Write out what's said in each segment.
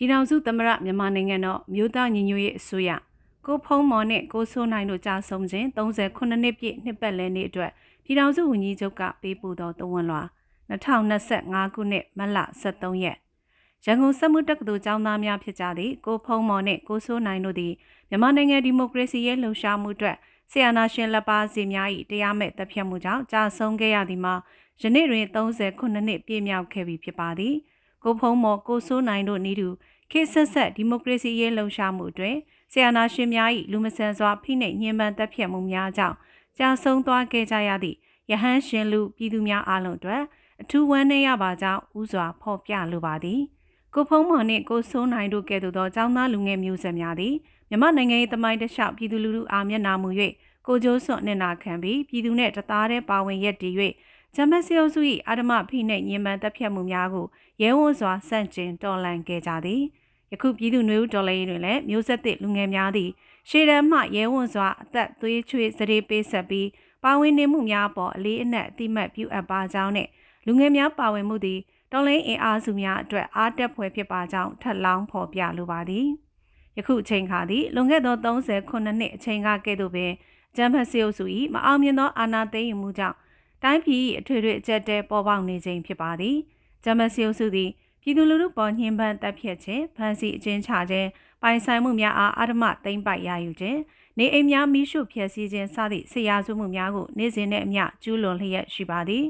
ပြည်ထောင်စုသမ္မတမြန်မာနိုင်ငံတော်မြို့သားညီညွတ်ရေးအစိုးရကိုဖုံးမော်နဲ့ကိုဆိုးနိုင်တို့ကြာဆုံးခြင်း38နှစ်ပြည့်နှစ်ပတ်လည်နေ့အတွက်ပြည်ထောင်စုဝန်ကြီးချုပ်ကပေးပို့သောတဝန်လွှာ2025ခုနှစ်မတ်လ23ရက်ရန်ကုန်စက်မှုတက္ကသိုလ်ကျောင်းသားများဖြစ်ကြသည့်ကိုဖုံးမော်နှင့်ကိုဆိုးနိုင်တို့သည်မြန်မာနိုင်ငံဒီမိုကရေစီရဲ့လှုပ်ရှားမှုအတွက်ဆီယနာရှင်လက်ပါစီများ၏တရားမဲ့တပ်ဖြတ်မှုကြောင့်ကြာဆုံးခဲ့ရသည်မှာယနေ့တွင်39နှစ်ပြည့်မြောက်ခဲ့ပြီဖြစ်ပါသည် ကိုဖုံးမော်ကိုဆိုးနိုင်တို့ဤသူခေတ်ဆက်ဆက်ဒီမိုကရေစီရေးလှုံ့ဆော်မှုအတွင်းဆီယနာရှင်များ၏လူမဆန်စွာဖိနှိပ်ညှဉ်းပန်းတပ်ဖြတ်မှုများကြောင့်ကြာဆုံးသွားခဲ့ကြရသည့်ယဟန်ရှင်လူပြည်သူများအားလုံးအတွက်အထူးဝမ်းနည်းရပါကြောင်းဥစွာဖော်ပြလိုပါသည်ကိုဖုံးမော်နှင့်ကိုဆိုးနိုင်တို့ကဲ့သို့သောចောင်းသားလူငယ်မျိုးဆက်များသည်မြမနိုင်ငံ၏တမိုင်းတလျှောက်ပြည်သူလူထုအားမျက်နှာမူ၍ကိုကျိုးစွန့်နှင့်နာခံပြီးပြည်သူနှင့်တသားတည်းပါဝင်ရက်တည်၍ ဂျမတ်စီအုပ်စု၏အာဓမဖိနှိပ်ညှဉ်းပန်းတပ်ဖြတ်မှုများကိုရဲဝံ့စွာစန့်ကျင်တော်လှန်ခဲ့ကြသည်။ယခုပြည်သူ့မျိုးဒေါ်လာရေးတွင်လည်းမျိုးဆက်သစ်လူငယ်များသည်ရှေ့တန်းမှရဲဝံ့စွာအသက်သွေးချွေးစရေပေးဆက်ပြီးပါဝင်နေမှုများပေါ်အလေးအနက်အတိမတ်ပြုအပ်ပါကြောင်းနှင့်လူငယ်များပါဝင်မှုသည်တော်လိုင်းအင်အားစုများအတွက်အားတက်ဖွယ်ဖြစ်ပါကြောင်းထပ်လောင်းဖော်ပြလိုပါသည်ယခုအချိန်ခါသည်လွန်ခဲ့သော39နှစ်အချိန်ကကဲ့သို့ပင်ဂျမ်ဖတ်စီအုပ်စု၏မအောင်မြင်သောအာဏာသိမ်းယူမှုကြောင့် တိုင်းပြည်၏အထွေထွေအကျပ်တဲပေါ်ပေါက်နေခြင်းဖြစ်ပါသည်ဂျမ်ဖတ်စီအုပ်စုသည်ပြည်သူလူထုပေါ်ညှဉ်းပန်းတပ်ဖြတ်ခြင်းဖမ်းဆီးအကျဉ်းချခြင်းပိုင်ဆိုင်မှုများအားအာဓမသိမ်းပိုက်ရယူခြင်းနေအိမ်များမိရှုဖျက်ဆီးခြင်းစသည့်ဆရာစုမှုများကိုနေ့စဉ်နဲ့အမျှကျူးလွန်လျက်ရှိပါသည်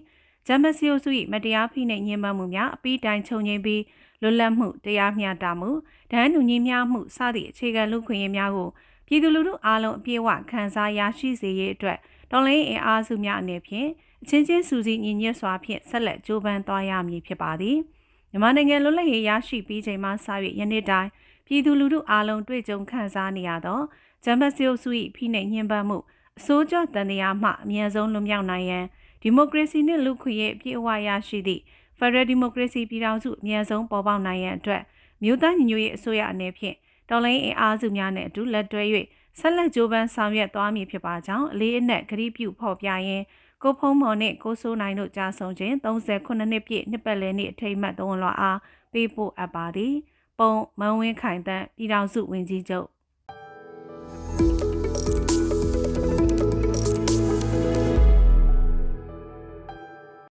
ဂျမစီယိုစု၏မတရားဖိနှိပ်ညှဉ်းပန်းမှုများအပိတိုင်ချုပ်ငြိမ်းပြီးလွတ်လပ်မှုတရားမျှတမှုဒဏ်လူကြီးများမှုစသည့်အခြေခံလူခွင့်ရေးများကို ပြည်သူလူထုအားလုံးအပြည့်အဝခံစားရရှိစေရေးအတွက်တော်လိုင်းအင်အားစုများအနေဖြင့်အချင်းချင်းစူးစီးညီညွတ်စွာဖြင့်ဆက်လက်ကြိုးပမ်းသွားရမည်ဖြစ်ပါသည်။မြန်မာနိုင်ငံလွတ်လပ်ရေးရရှိပြီးချိန်မှစ၍ယနေ့တိုင်ပြည်သူလူထုအားလုံးတွေ့ကြုံခံစားနေရသောဂျမ်ဘတ်စီယိုစု၏ဖိနှိပ်ညှဉ်းပန်းမှုအစိုးရတန်တရားမှအမြန်ဆုံးလွန်မြောက်နိုင်ရန်ဒီမိုကရေစီနှင့်လူခွင့်ရေးအပြည့်အဝရရှိသည့်ဖက်ဒရယ်ဒီမိုကရေစီပြည်ထောင်စုအမြန်ဆုံးပေါ်ပေါက်နိုင်ရန်အတွက်မြို့သားညီညွတ်ရေးအစိုးရအနေဖြင့် တော်လိုင်းအင်အားစုများနဲ့အတူလက်တွဲ၍ဆက်လက်ကြိုးပမ်းဆောင်ရွက်သွားမည်ဖြစ်ပါကြောင်းအလေးအနက်ကြေပြုဖော်ပြရင်းကိုဖုံးမော်နဲ့ကိုစိုးနိုင်တို့ကြာဆုံးခြင်း38နှစ်ပြည့်နှစ်ပတ်လည်နေ့အထိမ်းအမှတ်သုံးလွှာအားပေးပို့အပ်ပါသည် ပုံမန်းဝင်းခိုင်တန်းပြည်ထောင်စုဝန်ကြီးချုပ်